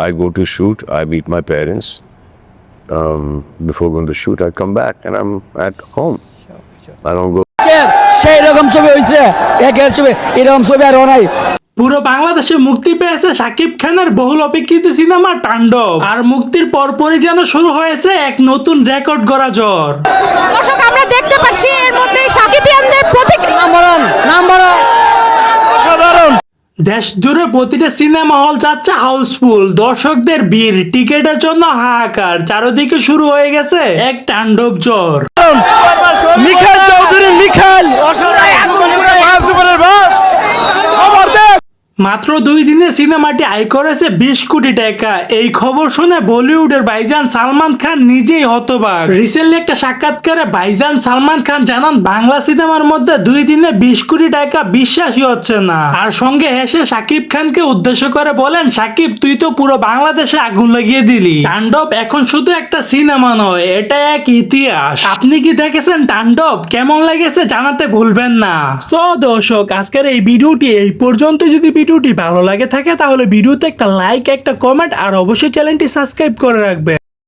I go to shoot, I meet my parents. Um, before going to shoot, I come back and I'm at home. I don't go সেই রকম ছবি হয়েছে একের ছবি এরকম ছবি আর নাই। পুরো বাংলাদেশে মুক্তি পেয়েছে শাকিব খানের বহুল অপেক্ষিত সিনেমা তাণ্ডব। আর মুক্তির পরপরই যেন শুরু হয়েছে এক নতুন রেকর্ড গড়া জ্বর। দর্শক আমরা দেখতে পাচ্ছি দেশ জুড়ে প্রতিটা সিনেমা হল যাচ্ছে হাউসফুল। দর্শকদের ভিড়, টিকেটের জন্য হাহাকার। চারদিকে শুরু হয়ে গেছে এক তাণ্ডব জ্বর। মাত্র দুই দিনে সিনেমাটি আয় করেছে বিশ কোটি টাকা। এই খবর শুনে বলিউডের ভাইজান সালমান খান নিজেই হতবাক। রিসেন্টলি একটা সাক্ষাৎকারে ভাইজান সালমান খান জানান, বাংলা সিনেমার মধ্যে দুই দিনে বিশ কোটি টাকা বিশ্বাসই হচ্ছে না। আর সঙ্গে হেসে সাকিব খানকে উদ্দেশ্য করে বলেন, সাকিব, তুই তো পুরো বাংলাদেশে আগুন লাগিয়ে দিলি। তাণ্ডব এখন শুধু একটা সিনেমা নয় এটা এক ইতিহাস। আপনি কি দেখেছেন তাণ্ডব? কেমন লেগেছে জানাতে ভুলবেন না। তো দর্শক, আজকের এই ভিডিওটি এই পর্যন্ত। যদি ভিডিওটি ভালো লাগে থাকে তাহলে ভিডিওতে একটা লাইক, একটা কমেন্ট আর অবশ্যই চ্যানেলটি সাবস্ক্রাইব করে রাখবেন।